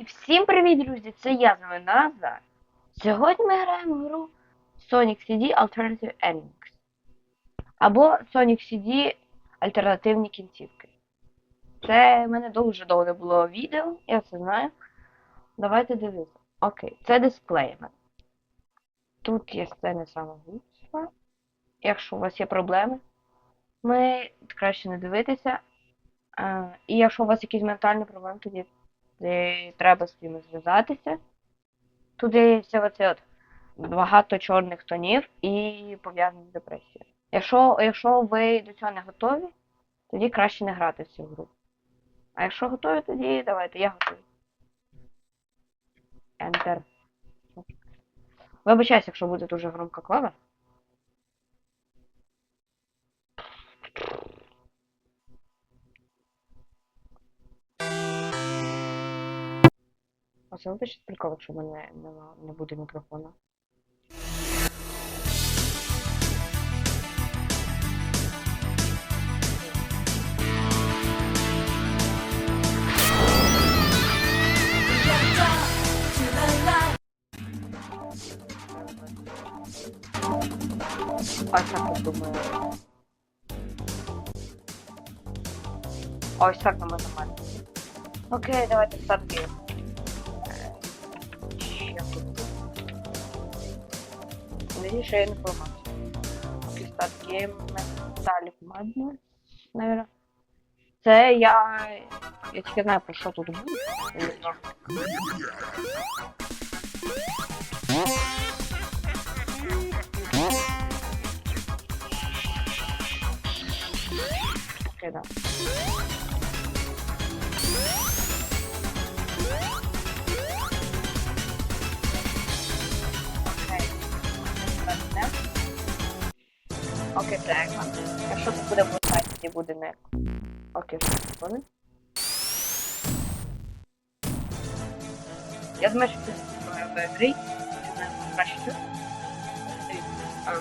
І всім привіт, друзі! Це я з вами Назар. Сьогодні ми граємо в гру Sonic CD Alternative Endings. Або Sonic CD Альтернативні кінцівки. Це в мене дуже довго було відео, я це знаю. Давайте дивитися. Окей, це дисплей. Тут є сцена самогубства. Якщо у вас є проблеми, ми краще не дивитися. А, і якщо у вас якісь ментальні проблеми, тоді де треба з кимось зв'язатися. Туди все оце от багато чорних тонів і пов'язані з депресією. Якщо, якщо ви до цього не готові, тоді краще не грати в цю гру. А якщо готові, тоді давайте, я готовий. Enter. Вибачаюсь, якщо буде дуже громка клава. А це вибачте прикол, якщо в мене не буде мікрофона. Ось так думаю. Ось так на мене. Окей, давайте старт Надіюсь, що я не поламався. Окей, старт гейм. Металік Madness, наверное. Це я... Я тільки знаю, про що тут буде. Окей, да. Окей, еко. Якщо це буде босайт, тоді буде не. Окей, вони? Я думаю, що це в.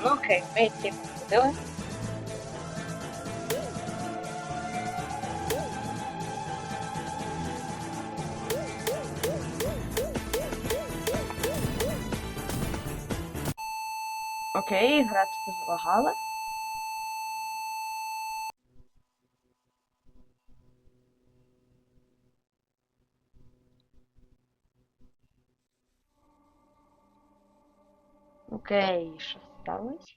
Ну окей, ми ці ходили. Окей, гра тут залагала. Окей, що сталося?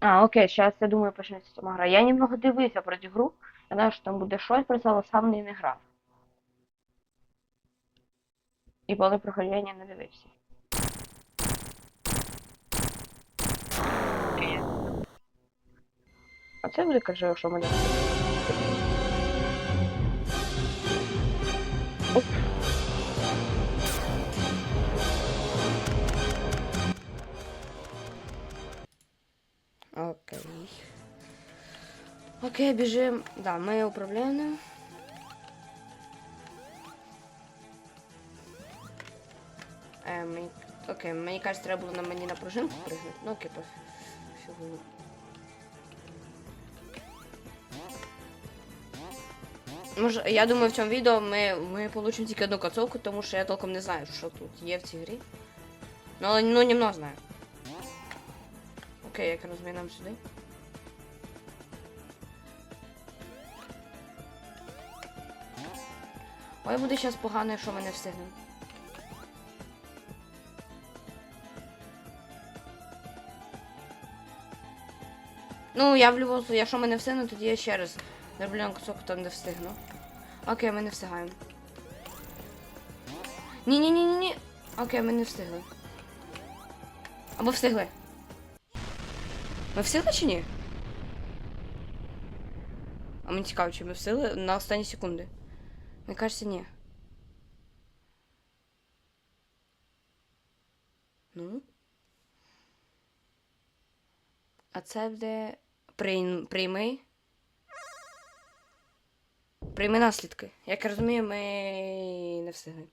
А, окей, зараз я думаю почнеться сама гра. Я немного дивився про цю гру. Я знаю, що там буде щось, про це, але сам не грав. І коли проходження не дивився. А це буде каже, що мене. Окей. Окей, біжим. Да, ми управляємо. Е, мені... Окей, мені кажется, треба було на мені на пружинку прыгнути. Ну окей, пофігу. Може, я думаю, в цьому відео ми, ми получимо тільки одну концовку, тому що я толком не знаю, що тут є в цій грі. Ну, але ну, немного знаю. Окей, як розмінемо сюди. Ой, буде зараз погано, якщо ми не встигнемо. Ну, я в любому якщо ми не встигнемо, тоді я ще раз зроблю кусок, там не встигну. Окей, ми не встигаємо. Ні-ні-ні-ні-ні. Окей, ми не встигли. Або встигли. Ми встигли чи ні? А мені цікаво, чи ми встигли на останні секунди. Мені кажеться, ні. Ну. А це буде прийм... прийми. Прийми наслідки. Як я розумію, ми не встигли.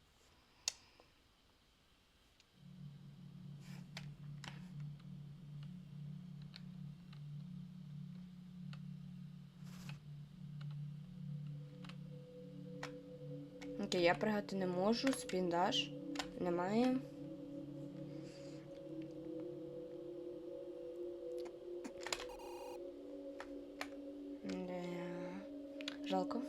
Окей, я пригати не можу, спіндаж Немає. Жалко.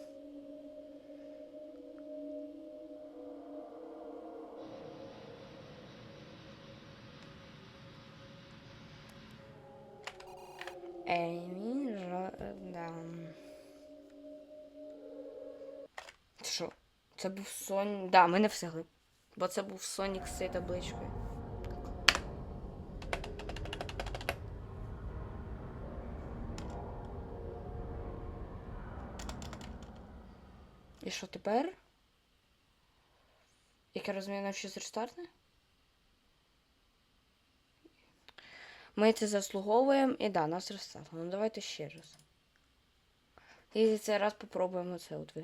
Це був Сон. Да, ми не встигли. Бо це був Сонік з цією табличкою. І що тепер? Як я розумію, нам щось рестартне? Ми це заслуговуємо і да, нас рестартнуло. Ну давайте ще раз. І цей раз попробуємо це от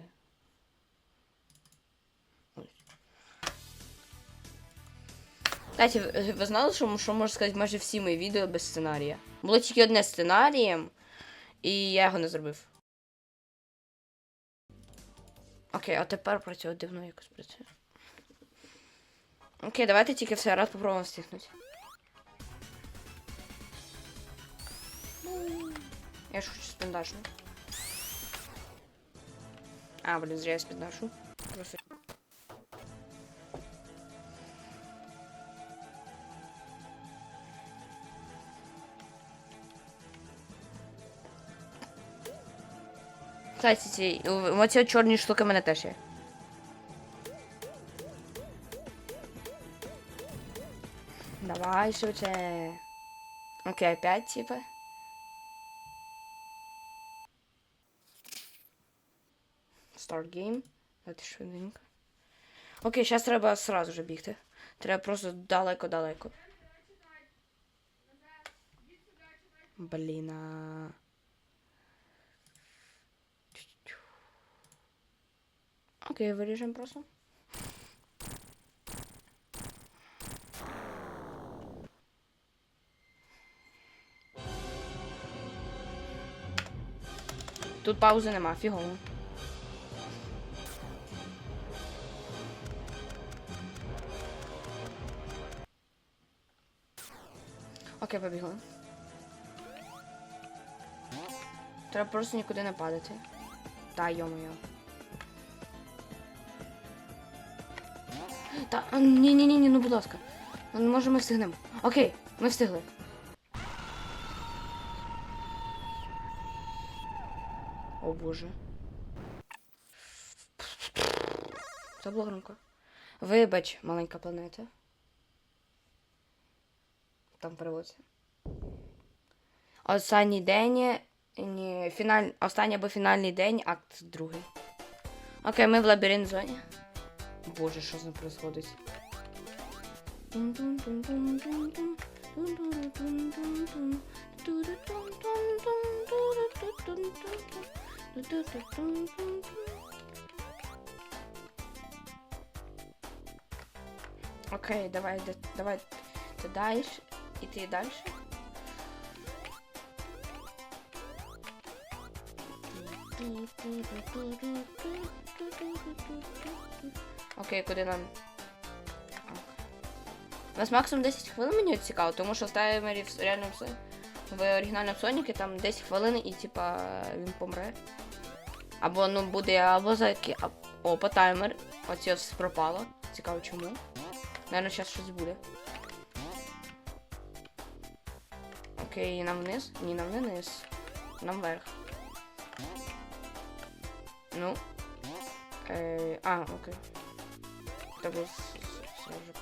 Кстати, ви- знали, що, що можна сказати майже всі мої відео без сценарія? Було тільки одне сценарієм, і я його не зробив. Окей, а тепер працює дивно якось працює. Окей, давайте тільки все раз попробуємо встигнути. Я ж хочу спіндашну. А, блін, зря я спіндашу. Просто... Кстати, ці, оці чорні штуки в мене теж є. Давай швидше. Окей, опять типа. Start game. Давайте швиденько. Окей, зараз треба сразу же бігти. Треба просто далеко-далеко. Блін. А... Окей, виріжемо просто. Тут паузи нема, фігово. Окей, побігли. Треба просто нікуди не падати. Та йо-моє. Та ні, ні, ні, ні, ну будь ласка. Ну, Може ми встигнемо. Окей, ми встигли. О боже. Це було громко. Вибач, маленька планета. Там переводиться. Останній день. Ні, фіналь... Останній або фінальний день, акт другий. Окей, ми в лабіринт зоні. Боже, що з ним происходить? Окей, давай, давай ти далі, і ти далі. Окей, куди нам? У нас максимум 10 хвилин мені цікаво, тому що в в реальному в оригінальному Соніки там 10 хвилин і типа він помре. Або ну буде або за О, по таймер. Оці ось пропало. Цікаво чому. Наверно, зараз щось буде. Окей, нам вниз? Ні, нам не вниз. Нам вверх. Ну. Е, а, окей. С- сразу же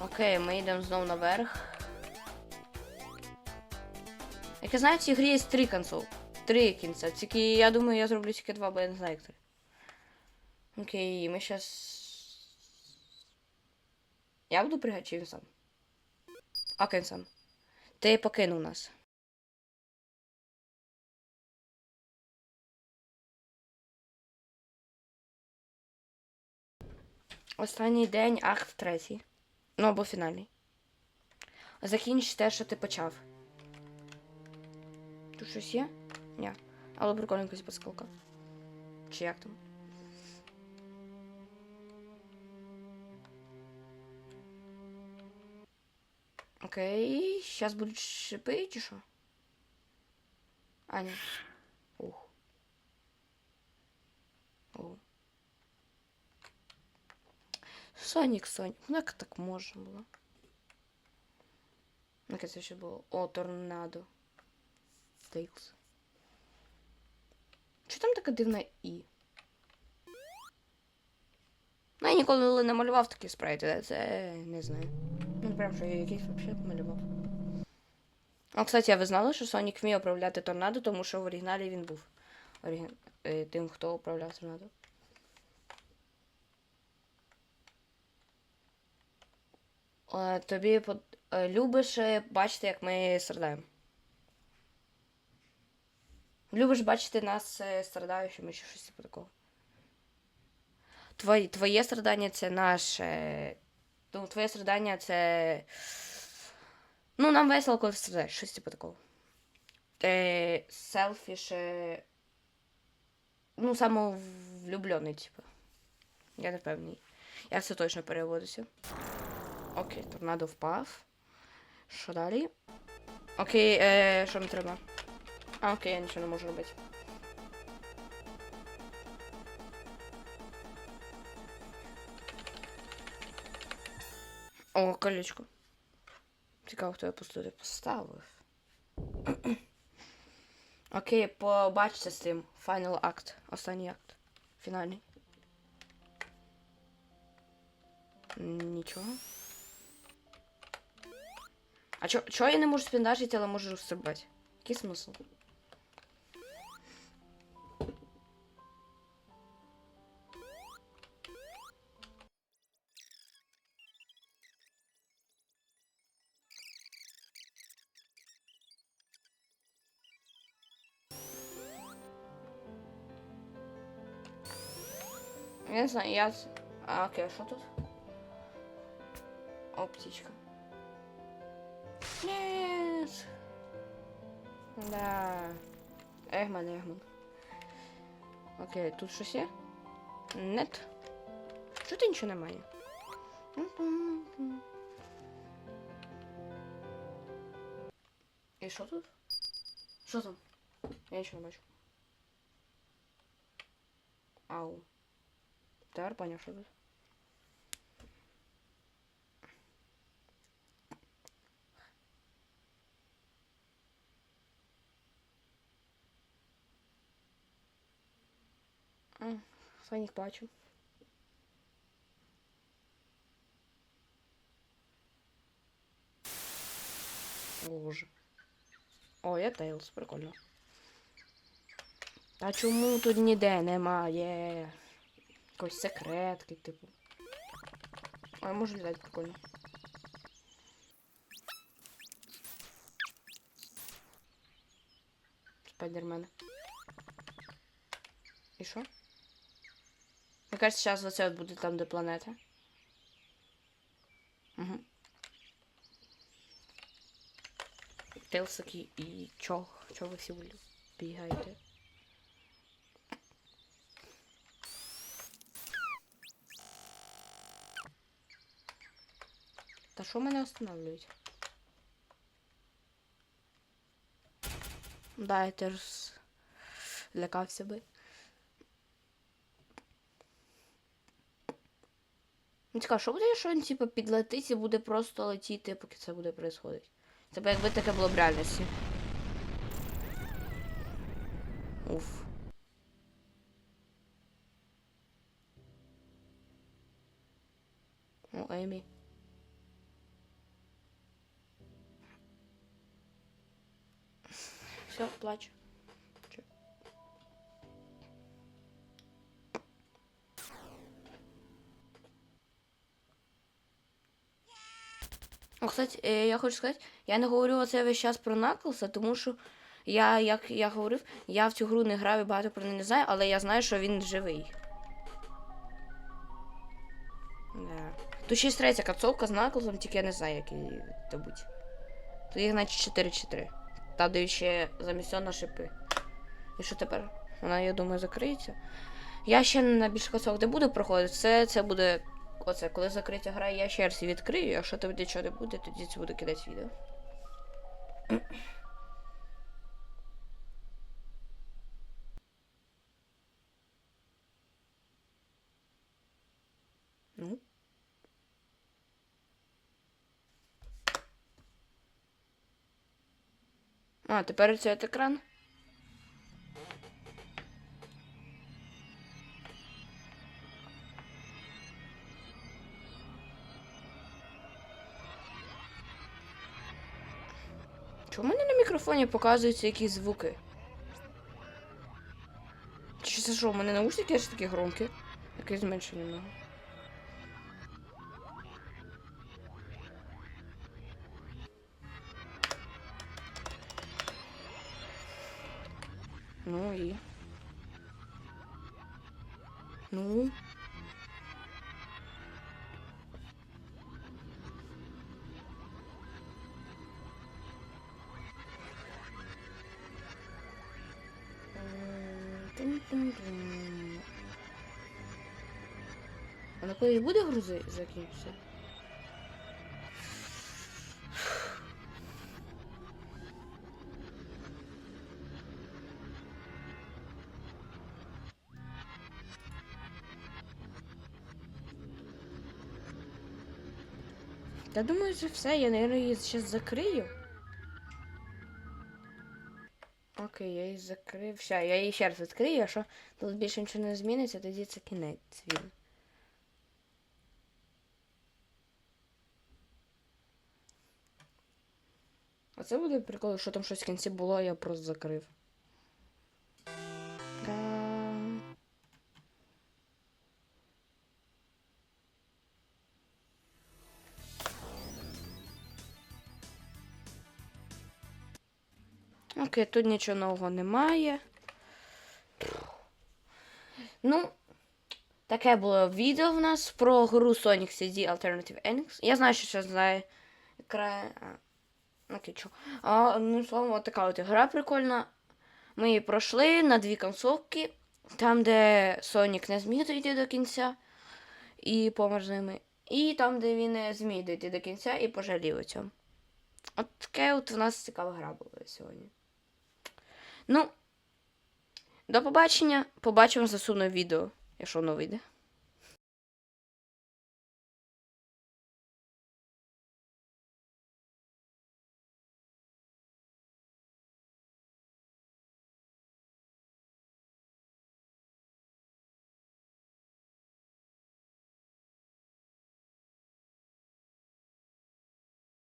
Окей, ми йдемо знову наверх. Як я знаю, в цій грі є три консол. Три кінця. Тільки я думаю, я зроблю тільки два, бо я не знаю, як три. Окей, ми щас. Я буду пригати чи сам? Він сам. Ти покинув нас. Останній день, акт третій. Ну або фінальний. Закінч те, що ти почав. Тут щось є? Ні. Але прикольно якась підскалка. Чи як там? Окей, зараз будуть шипи чи що? А, ні. Ух. О. Сонік, Сонік. Ну як так можна було? Ну, Яке це ще було? О, торнадо. Тейлз. Чи там така дивна І? Ну, я ніколи не малював такі спрайти, це не знаю. Ну, прям що я якийсь взагалі малював. А, кстати, а ви знали, що Сонік вміє управляти торнадо, тому що в оригіналі він був оригін... е, тим, хто управляв торнадо. Тобі под... е, любиш е, бачити, як ми страдаємо? Любиш бачити нас е, страдаючими чи щось типу такого? Твоє, твоє страдання це наше. Ну, твоє страдання це. Ну, нам весело, коли страдаєш, щось типу такого. Е, селфіш. Е... Ну, самовлюблений, типу. Я не певний. Як це точно переводиться? Окей, торнадо впав. Що далі? Окей, е, що не треба? А, окей, я нічого не можу робити. О, колечко. Цікаво, хто я туди поставив. Окей, побачите з цим. Final акт. Останній акт. Фінальний. Нічого. А чо, чо я не можу спіндажити, але можу стрибати? Який смисл? Я не знаю, я... А, окей, що тут? О, птичка. Нет. Да. Егман, Егман. Окей, тут щось є? Нет. Чого ти нічого немає? І що тут? Що там? Я нічого не бачу. Ау. Тепер поняв, що тут. А, Сонік бачу. Боже. О, я Тейлз, прикольно. Та чому тут ніде немає? Якось секретки, типу. А я можу літати прикольно. Спайдермен. І що? Мне кажется, сейчас вот это будет там, де планета. Угу. Тейлс такий, і чо? Чо ви всі бігаєте? Та що мене останавливають? Да, я теж лякався би. Ну, цікаво, що буде, якщо він типу, підлетить і буде просто летіти, поки це буде происходить? Це б якби таке було б реальності. Уф. О, Емі. Все, плачу. О, кстати, е, я хочу сказати, я не говорю оце весь час про Наклса, тому що я, як я говорив, я в цю гру не грав і багато про неї не знаю, але я знаю, що він живий. Да. Тут ще є третя кацовка з Наклсом, тільки я не знаю, як її добуть. Тут їх, значить, 4-4. Та де ще замісьона шипи. І що тепер? Вона, я думаю, закриється. Я ще на більш косок не буду проходити. Це, це буде. Оце, коли закриття гра, я ще раз її відкрию. Якщо там нічого не буде, тоді це буде кидати відео. Ну. А, тепер це екран. Мікрофоні показуються якісь звуки? Чи це що, у мене наушники ж такі громкі? Якесь зменшення немного. Ну і. Ну. А на коли буде грузи закінчитися? Я думаю, це все, я, наверное, її зараз закрию. Окей, я її закрив. Все, я її ще раз відкрию, якщо тут більше нічого не зміниться, тоді це кінець він. А це буде прикол, що там щось в кінці було, я просто закрив. Окей, тут нічого нового немає. Ну, таке було відео в нас про гру Sonic CD Alternative Endings. Я знаю, що це знає край. Окей, чо. А, ну, словом, от така от гра прикольна. Ми її пройшли на дві концовки. Там, де Сонік не зміг дійти до кінця і помер з ними. І там, де він не зміг дійти до кінця і пожалів у цьому. От таке от у нас цікава гра була сьогодні. Ну, до побачення. Побачимо засуну відео, якщо воно вийде.